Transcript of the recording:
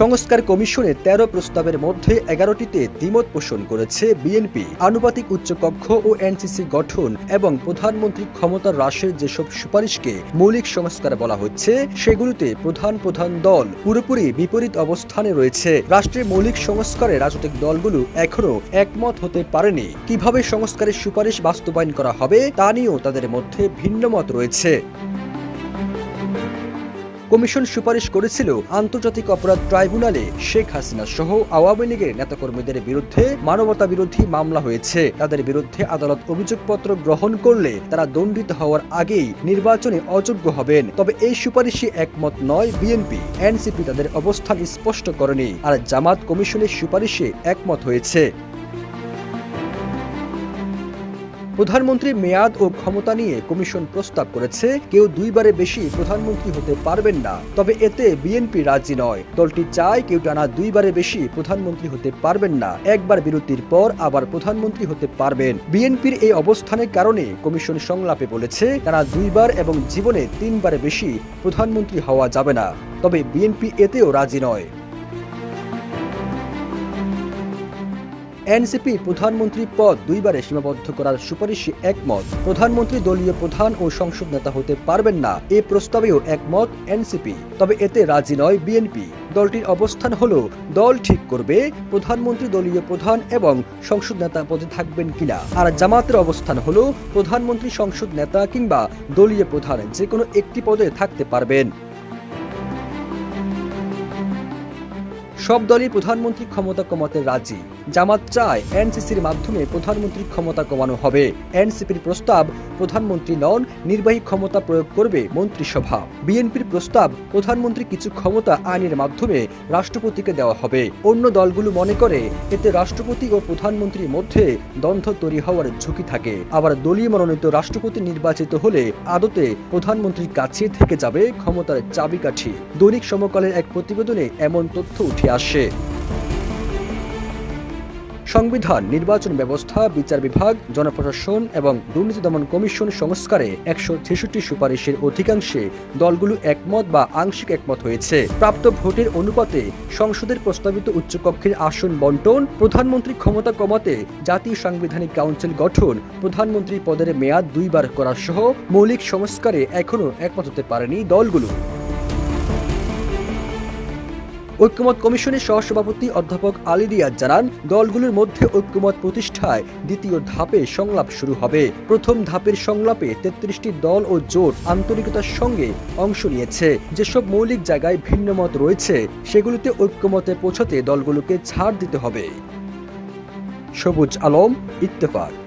সংস্কার কমিশনের তেরো প্রস্তাবের মধ্যে এগারোটিতে দ্বিমত পোষণ করেছে বিএনপি। আনুপাতিক উচ্চকক্ষ ও এনসিসি গঠন এবং প্রধানমন্ত্রী ক্ষমতা হ্রাসের যেসব সুপারিশকে মৌলিক সংস্কার বলা হচ্ছে, সেগুলোতে প্রধান প্রধান দল পুরোপুরি বিপরীত অবস্থানে রয়েছে। রাষ্ট্রের মৌলিক সংস্কারে রাজনৈতিক দলগুলো এখনও একমত হতে পারেনি। কীভাবে সংস্কারের সুপারিশ বাস্তবায়ন করা হবে তা নিয়েও তাদের মধ্যে ভিন্ন মত রয়েছে। কমিশন সুপারিশ করেছিল আন্তর্জাতিক অপরাধ ট্রাইব্যুনালে শেখ হাসিনা সহ আওয়ামী লীগের নেতাকর্মীদের বিরুদ্ধে মানবতা বিরোধী মামলা হয়েছে। তাদের বিরুদ্ধে আদালত অভিযোগপত্র গ্রহণ করলে তারা দণ্ডিত হওয়ার আগেই নির্বাচনে অযোগ্য হবেন। তবে এই সুপারিশে একমত নয়, বিএনপি, এনসিপি তাদের অবস্থান স্পষ্ট করেনি। আর জামাত কমিশনের সুপারিশে একমত হয়েছে। প্রধানমন্ত্রী মেয়াদ ও ক্ষমতা নিয়ে কমিশন প্রস্তাব করেছে, কেউ দুইবারে বেশি প্রধানমন্ত্রী হতে পারবেন না। তবে এতে বিএনপি রাজি নয়। দলটি চায় কেউ টানা দুইবারে বেশি প্রধানমন্ত্রী হতে পারবেন না। একবার বিরতির পর আবার প্রধানমন্ত্রী হতে পারবেন। বিএনপির এই অবস্থানের কারণে কমিশন সংলাপে বলেছে, টানা দুইবার এবং জীবনে তিনবারে বেশি প্রধানমন্ত্রী হওয়া যাবে না। তবে বিএনপি এতেও রাজি নয়। এনসিপি প্রধানমন্ত্রী পদ দুইবারে সীমাবদ্ধ করার সুপারিশে একমত। প্রধানমন্ত্রী দলীয় প্রধান ও সংসদ নেতা হতে পারবেন না। এ প্রস্তাবেও একমত এনসিপি। তবে এতে রাজি নয় বিএনপি। দলটির অবস্থান হলো, দল ঠিক করবে, প্রধানমন্ত্রী দলীয় প্রধান এবং সংসদ নেতা পদে থাকবেন কিনা। আর জামাতের অবস্থান হলো, প্রধানমন্ত্রী সংসদ নেতা কিংবা দলীয় প্রধান যে কোনো একটি পদে থাকতে পারবেন। সব দলই প্রধানমন্ত্রী ক্ষমতা কমাতে রাজি। জামাত চায় এনসিসির মাধ্যমে প্রধানমন্ত্রীর ক্ষমতা কমানো হবে। এনসিপির প্রস্তাব, প্রধানমন্ত্রী নন, নির্বাহী ক্ষমতা প্রয়োগ করবে মন্ত্রিসভা। বিএনপির প্রস্তাব, প্রধানমন্ত্রী কিছু ক্ষমতা আইনের মাধ্যমে রাষ্ট্রপতিকে দেওয়া হবে। অন্য দলগুলো মনে করে, এতে রাষ্ট্রপতি ও প্রধানমন্ত্রীর মধ্যে দ্বন্দ্ব তৈরি হওয়ার ঝুঁকি থাকে। আবার দলীয় মনোনীত রাষ্ট্রপতি নির্বাচিত হলে আদতে প্রধানমন্ত্রীর কাছে থেকে যাবে ক্ষমতার চাবিকাঠি। দৈনিক সমকালের এক প্রতিবেদনে এমন তথ্য উঠে আসে। সংবিধান, নির্বাচন ব্যবস্থা, বিচার বিভাগ, জনপ্রশাসন এবং দুর্নীতি দমন কমিশন সংস্কারে একশো ছেষট্টি সুপারিশের অধিকাংশে দলগুলো একমত বা আংশিক একমত হয়েছে। প্রাপ্ত ভোটের অনুপাতে সংসদের প্রস্তাবিত উচ্চকক্ষের আসন বন্টন, প্রধানমন্ত্রী ক্ষমতা কমাতে জাতীয় সাংবিধানিক কাউন্সিল গঠন, প্রধানমন্ত্রী পদের মেয়াদ দুইবার করা সহ মৌলিক সংস্কারে এখনও একমত হতে পারেনি দলগুলো। ঐক্যমত কমিশনের সহসভাপতি অধ্যাপক আলী রিয়াজ জানান, দলগুলোর মধ্যে ঐক্যমত প্রতিষ্ঠায় দ্বিতীয় ধাপে সংলাপ শুরু হবে। প্রথম ধাপের সংলাপে তেত্রিশটি দল ও জোট আন্তরিকতার সঙ্গে অংশ নিয়েছে। যেসব মৌলিক জায়গায় ভিন্নমত রয়েছে, সেগুলোতে ঐক্যমতে পৌঁছাতে দলগুলোকে ছাড় দিতে হবে। সবুজ আলম, ইত্তেফাক।